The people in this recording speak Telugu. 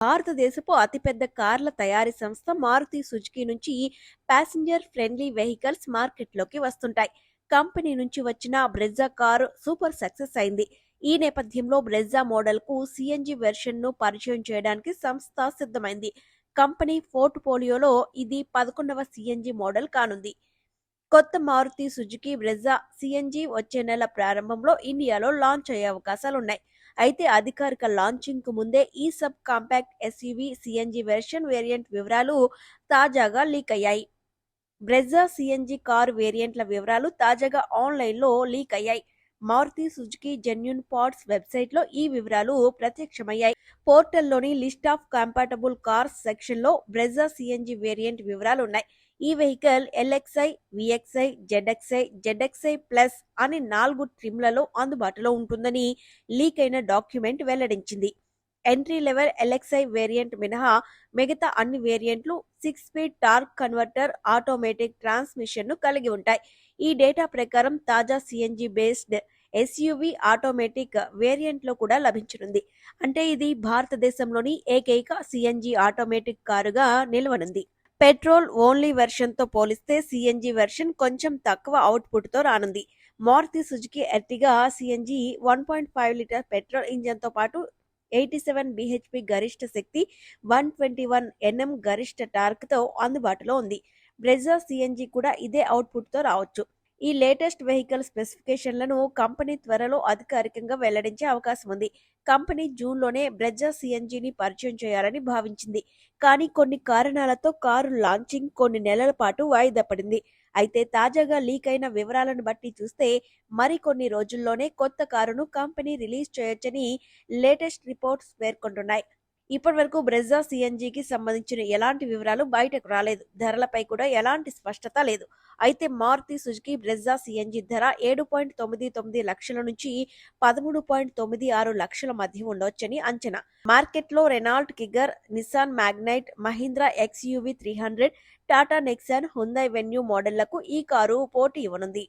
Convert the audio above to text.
భారతదేశపు అతిపెద్ద కార్ల తయారీ సంస్థ మారుతి సుజుకి నుంచి ప్యాసింజర్ ఫ్రెండ్లీ వెహికల్స్ మార్కెట్లోకి వస్తుంటాయి. కంపెనీ నుంచి వచ్చిన బ్రెజా కారు సూపర్ సక్సెస్ అయింది. ఈ నేపథ్యంలో బ్రెజా మోడల్కు సిఎన్జి వెర్షన్ను పరిచయం చేయడానికి సంస్థ సిద్ధమైంది. కంపెనీ పోర్ట్ఫోలియోలో ఇది పదకొండవ సిఎన్జి మోడల్ కానుంది. కొత్త మారుతి సుజుకి బ్రెజా సిఎన్జి వచ్చే నెల ప్రారంభంలో ఇండియాలో లాంచ్ అయ్యే అవకాశాలున్నాయి. అయితే అధికారిక లాంచింగ్కు ముందే ఈ sub compact SUV CNG version variant వివరాలు తాజాగా లీక్ అయ్యాయి. బ్రెజా సిఎన్జి కారు వేరియంట్ల వివరాలు తాజాగా ఆన్లైన్లో లీక్ అయ్యాయి. మారుతి సుజుకి జెన్యున్ పార్ట్స్ వెబ్సైట్లో ఈ వివరాలు ప్రత్యక్షమయ్యాయి. పోర్టల్లోని లిస్ట్ ఆఫ్ కంపాటబుల్ కార్స్ సెక్షన్లో బ్రెజా సిఎన్జి వేరియంట్ వివరాలు ఉన్నాయి ఈ vehicle LXI VXI ZXI ZXI plus అని నాలుగు ట్రిమ్లలో అందుబాటులో ఉంటుందని లీక్ అయిన డాక్యుమెంట్ వెల్లడించింది. ఎంట్రీ లెవెల్ ఎల్ఎక్స్ఐ వేరియంట్ మినహా మిగతా అన్ని వేరియంట్లు six speed torque converter automatic ట్రాన్స్మిషన్ను కలిగి ఉంటాయి. ఈ డేటా ప్రకారం తాజా సిఎన్జి బేస్డ్ ఎస్యూవి ఆటోమేటిక్ వేరియంట్లో కూడా లభించనుంది. అంటే ఇది భారతదేశంలోని ఏకైక సిఎన్జి ఆటోమేటిక్ కారుగా నిలవనుంది. పెట్రోల్ ఓన్లీ వెర్షన్తో పోలిస్తే సిఎన్జి వెర్షన్ కొంచెం తక్కువ అవుట్పుట్తో రానుంది. Maruti Suzuki Ertiga CNG one point five litre petrol ఇంజన్తో పాటు ఎయిటీ సెవెన్ బిహెచ్పి గరిష్ట శక్తి వన్ ట్వంటీ వన్ ఎన్ఎం గరిష్ట టార్క్తో అందుబాటులో ఉంది. బ్రెజా సిఎన్జి కూడా ఇదే అవుట్పుట్తో రావచ్చు. ఈ లేటెస్ట్ వెహికల్ స్పెసిఫికేషన్లను కంపెనీ త్వరలో అధికారికంగా వెల్లడించే అవకాశం ఉంది. కంపెనీ జూన్లోనే బ్రెజా సిఎన్జిని పరిచయం చేయాలని భావించింది. కానీ కొన్ని కారణాలతో కారు లాంచింగ్ కొన్ని నెలల పాటు వాయిదా పడింది. అయితే తాజాగా లీక్ అయిన వివరాలను బట్టి చూస్తే మరికొన్ని రోజుల్లోనే కొత్త కారును కంపెనీ రిలీజ్ చేయొచ్చని లేటెస్ట్ రిపోర్ట్స్ పేర్కొంటున్నాయి. ఇప్పటి వరకు బ్రెజా సిఎన్జికి సంబంధించిన ఎలాంటి వివరాలు బయటకు రాలేదు. ధరలపై కూడా ఎలాంటి స్పష్టత లేదు. అయితే మారుతి సుజుకి బ్రెజా సిఎన్జి ధర ఏడు పాయింట్ తొమ్మిది తొమ్మిది లక్షల నుంచి పదమూడు పాయింట్ తొమ్మిది ఆరు లక్షల మధ్య ఉండవచ్చని అంచనా. మార్కెట్లో Renault Kiger Nissan Magnite Mahindra XUV three hundred Tata Nexon Hyundai Venue మోడళ్ళకు ఈ కారు పోటీ ఇవ్వనుంది.